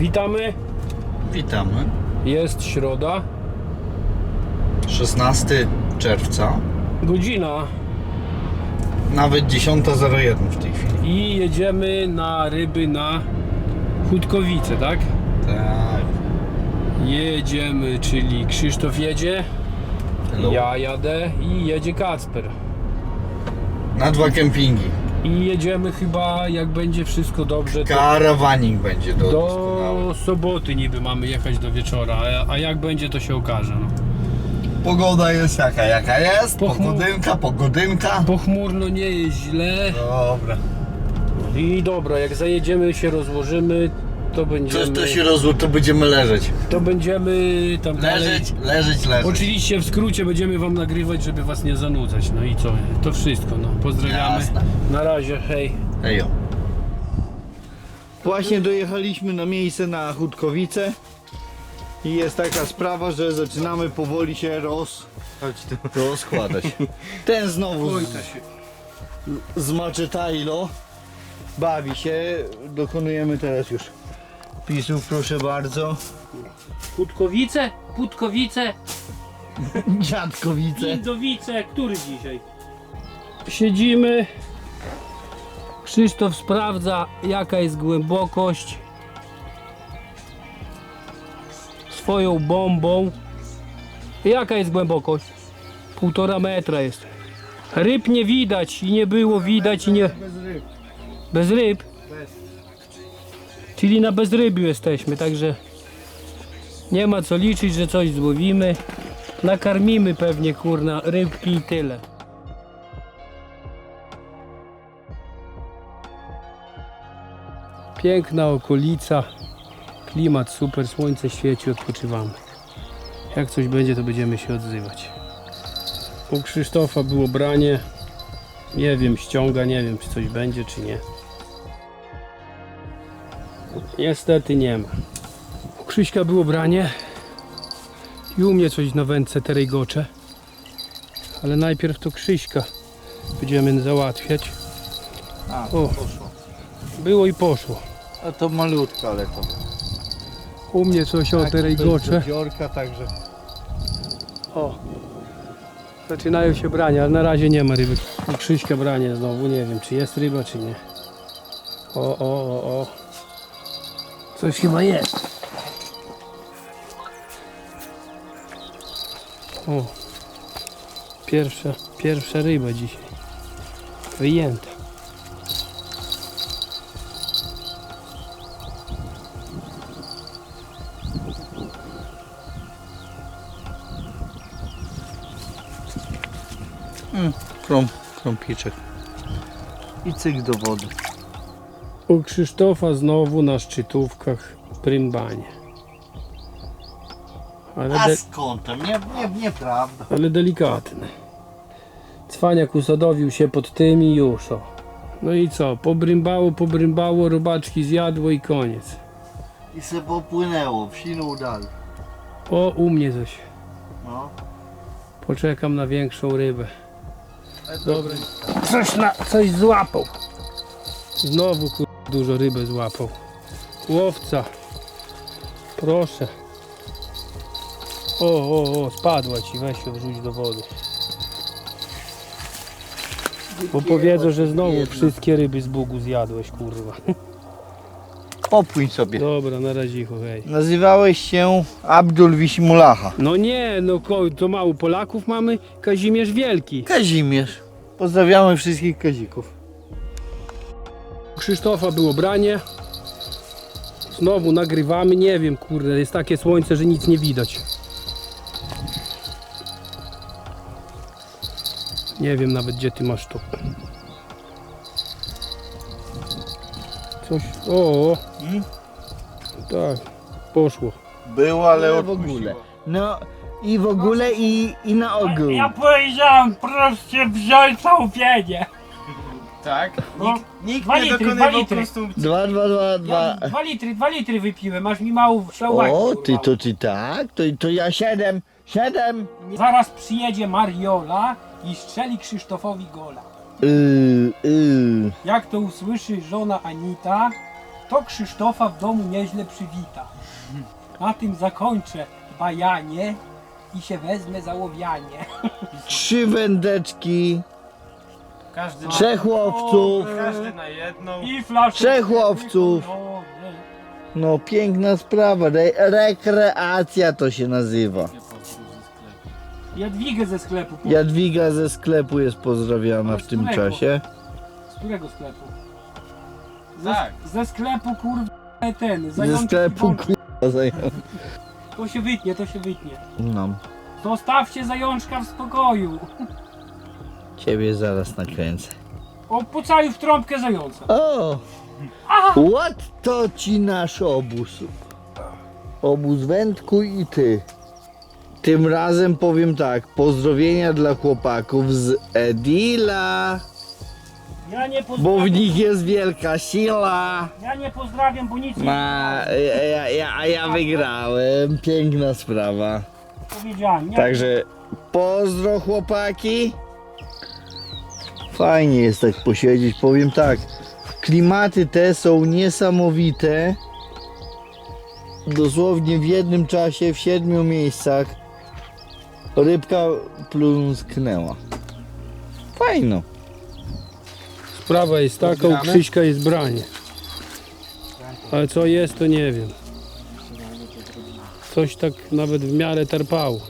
Witamy. Witamy. Jest środa. 16 czerwca, Godzina. nawet 10.01 w tej chwili. I jedziemy na ryby na Chudkowice, tak? Tak. Jedziemy, czyli Krzysztof jedzie, Hello. ja jadę i jedzie Kacper. Na dwa kempingi. I jedziemy chyba, jak będzie wszystko dobrze, to Karawaning będzie do, do doskonały. soboty niby mamy jechać do wieczora, a, a jak będzie to się okaże. No. Pogoda jest jaka, jaka jest. Pochmur- Pogodynka, pogodynka. Pochmurno nie jest źle. Dobra. I dobra, jak zajedziemy się rozłożymy, to będziemy. Coś to się rozło, to będziemy leżeć. To będziemy tam dalej. Leżeć, leżeć, leżeć. Oczywiście w skrócie będziemy wam nagrywać, żeby was nie zanudzać. No i co? To wszystko. No. Pozdrawiamy. Jasne. Na razie, hej. Ejo. Właśnie dojechaliśmy na miejsce na Chudkowice i jest taka sprawa, że zaczynamy powoli się roz... Rozkładać. Ten znowu z, z bawi się, dokonujemy teraz już pisów, proszę bardzo. Putkowice? Putkowice? Dziadkowice. Indowice? Który dzisiaj? Siedzimy. Krzysztof sprawdza, jaka jest głębokość. Swoją bombą. Jaka jest głębokość? Półtora metra jest. Ryb nie widać i nie było widać i nie... Bez ryb. Bez ryb? Czyli na bezrybiu jesteśmy, także nie ma co liczyć, że coś złowimy. Nakarmimy pewnie kurna rybki i tyle. Piękna okolica, klimat super, słońce świeci, odpoczywamy. Jak coś będzie, to będziemy się odzywać. U Krzysztofa było branie, nie wiem, ściąga, nie wiem, czy coś będzie, czy nie. Niestety nie ma. U Krzyśka było branie i u mnie coś na wędce terejgocze. Ale najpierw to Krzyśka będziemy załatwiać. A, O. poszło. Było i poszło. A to malutka, ale to. U mnie coś o terejgocze. Dziorka, także. O. Zaczynają się brania, ale na razie nie ma ryby. U Krzyśka branie znowu, nie wiem czy jest ryba czy nie. O, o, o, o. Coś chyba jest. O. Pierwsza, pierwsza ryba dzisiaj. Wyjęta. Krom, krąpiczek. I cyk do wody. U Krzysztofa znowu na szczytówkach prymbanie. Ale, A de, skąd to? Nie, nie, nieprawda. ale delikatny. Cwaniak usadowił się pod tym i już o. No i co? Pobrymbało, pobrymbało, robaczki zjadło i koniec. I se popłynęło, wsinął dalej. O, u mnie coś. No. Poczekam na większą rybę. Dobra. Coś, na, coś złapał. Znowu kur... dużo ryby złapał. Łowca. Proszę. O, o, o, spadła ci, weź ją wrzuć do wody. Bo powiedzą, że znowu wszystkie ryby z Bugu zjadłeś, kurwa. Popłyń sobie. Dobra, na razie, hej. Nazywałeś się Abdul Wiśmulacha. No nie, no ko- to mało Polaków mamy, Kazimierz Wielki. Kazimierz. Pozdrawiamy wszystkich Kazików. Krzysztofa było branie. Znowu nagrywamy, nie wiem, kurde, jest takie słońce, że nic nie widać. Nie wiem nawet gdzie ty masz to. Coś. O. Hmm? tak, poszło. Było, ale w ogóle. No i w ogóle i, i na ogół. Ja powiedziałem proszę wziąć łowienie. Tak? No, Nikt, nikt dwa nie litry, dokonywał dwa litry. konsumpcji. Dwa, dwa, dwa, Ja dwa. dwa litry, dwa litry wypiłem, aż mi mało szlałaki. O, ty to ty tak? To, to ja siedem, siedem. Zaraz przyjedzie Mariola i strzeli Krzysztofowi gola. Yy, yy. Jak to usłyszy żona Anita, To Krzysztofa w domu nieźle przywita. Na tym zakończę bajanie i się wezmę za łowianie. Trzy wędeczki, Każdy na, trzech łowców. każdy na jedną. I flaszkę. Trzech łowców. No, nie. No piękna sprawa, Re rekreacja to się nazywa. Jadwigę ze sklepu. Jadwiga ze sklepu jest pozdrawiana w tym czasie. Z którego sklepu? Ze, Tak. ze sklepu kurwa ten. Ze sklepu bączek. k***a. To się wytnie, to się wytnie. No, Zostawcie zajączka w spokoju. Ciebie zaraz nakręcę. Opocaju w trąbkę zająca. O! What to ci nasz obóz? Obóz wędku i ty. Tym razem powiem tak, pozdrowienia dla chłopaków z Edila, Ja nie bo w nich jest wielka siła. Ja nie pozdrawiam, bo nic nie Ma, ja, ja, ja, a ja wygrałem, piękna sprawa. powiedziałem. Ja Także pozdro chłopaki. Fajnie jest tak posiedzieć, powiem tak. Klimaty te są niesamowite. Dosłownie w jednym czasie, w siedmiu miejscach rybka plusknęła. Fajno. Sprawa jest taka, u Krzyśka jest branie. Ale co jest, to nie wiem. Coś tak nawet w miarę terpało.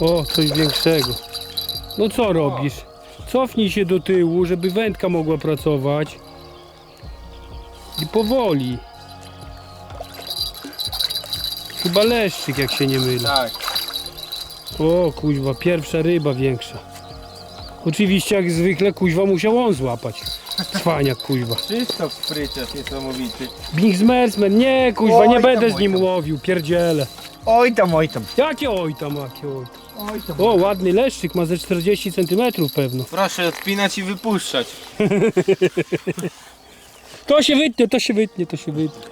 O, coś większego. No co robisz? Cofnij się do tyłu, żeby wędka mogła pracować. I powoli. Chyba leszczyk, jak się nie mylę. Tak. O, kuźwa, pierwsza ryba większa. Oczywiście, jak zwykle, kuźwa musiał on złapać. Cwaniak, kuźwa. Krzysztof Fryciarz niesamowity. Bingsmersman, nie, kuźwa, nie Oj, będę tam, z nim łowił, pierdziele. Oj tam, oj tam. Jakie oj tam, jakie oj tam. O, ładny leszczyk, ma ze 40 cm pewno. Proszę odpinać i wypuszczać. To się wytnie, to się wytnie, to się wytnie.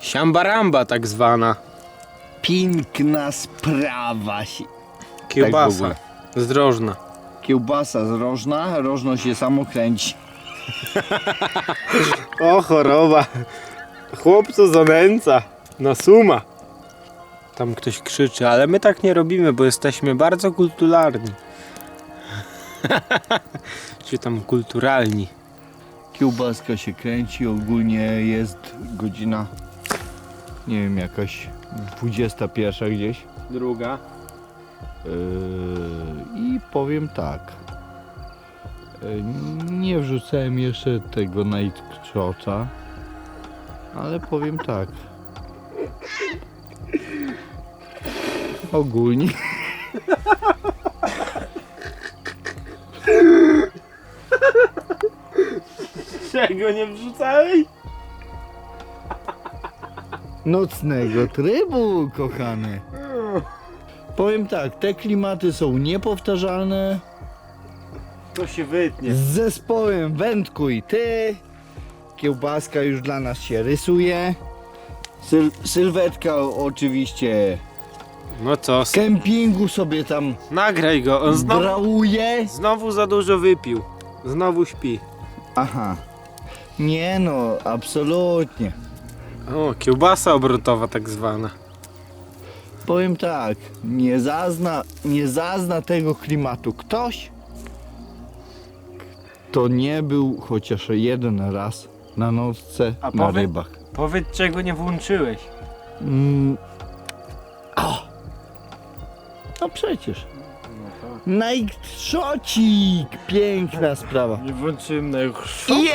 Siambaramba tak zwana. Piękna sprawa. w Kiełbasa. ogóle. Zdrożna. Kiełbasa zrożna, rożno się samo kręci. O choroba. Chłopcu zanęca. Na suma. Tam ktoś krzyczy, ale my tak nie robimy, bo jesteśmy bardzo kulturalni. Czy tam kulturalni. Kiełbaska się kręci, ogólnie jest godzina, nie wiem, jakaś 21 gdzieś. Druga. Yy, I powiem tak. Yy, Nie wrzucałem jeszcze tego Night Shota, ale powiem tak. Ogólnie. Czego nie wrzucałeś? Nocnego trybu, kochany. Powiem tak, te klimaty są niepowtarzalne. To się wytnie. Z zespołem Wędku i ty. Kiełbaska już dla nas się rysuje. Syl sylwetka oczywiście No co, z kempingu sobie tam nagraj go. On znowu, brauje. znowu za dużo wypił. Znowu śpi. Aha. Nie no, absolutnie. O, kiełbasa obrotowa tak zwana. Powiem tak, nie zazna, nie zazna tego klimatu ktoś, kto nie był chociaż jeden raz na nocce A na powie- rybach. Powiedz czego nie włączyłeś. Mm. No przecież. Night Shocik! Piękna sprawa. Nie włączyłem na już. Jeee!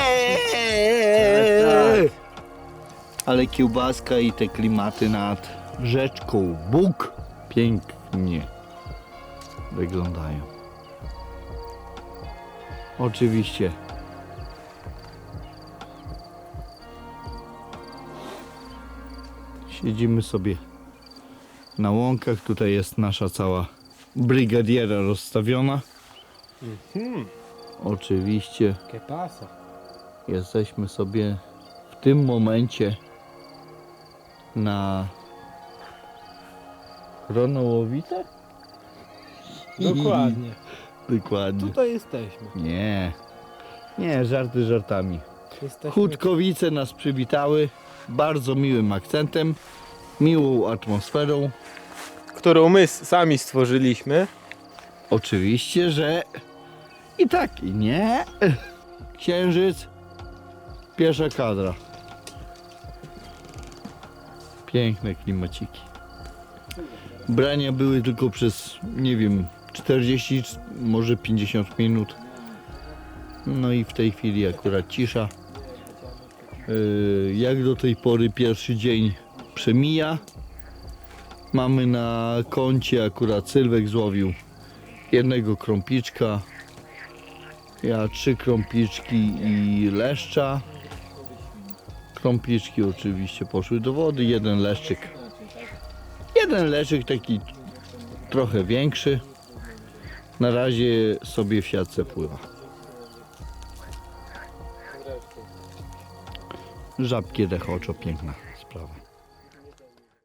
Ale kiełbaska i te klimaty nad rzeczką Bóg pięknie wyglądają. Oczywiście. Siedzimy sobie na łąkach. Tutaj jest nasza cała brygadiera rozstawiona. Oczywiście Que pasa? jesteśmy sobie w tym momencie na Chronołowicach? Dokładnie. Dokładnie. Tutaj jesteśmy. Nie. Nie, żarty żartami. Jesteśmy... Chudkowice nas przywitały bardzo miłym akcentem, miłą atmosferą. Którą my sami stworzyliśmy. Oczywiście, że i tak, i nie. Księżyc, pierwsza kadra. Piękne klimaciki. Brania były tylko przez, nie wiem, 40, może 50 minut. No i w tej chwili akurat cisza. Yy, Jak do tej pory pierwszy dzień przemija. Mamy na koncie akurat Sylwek złowił jednego krąpiczka, ja trzy krąpiczki i leszcza. Krąpiczki oczywiście poszły do wody, jeden leszczyk. Jeden leszczyk taki trochę większy. Na razie sobie w siatce pływa. Żabki rechoczo, piękna sprawa.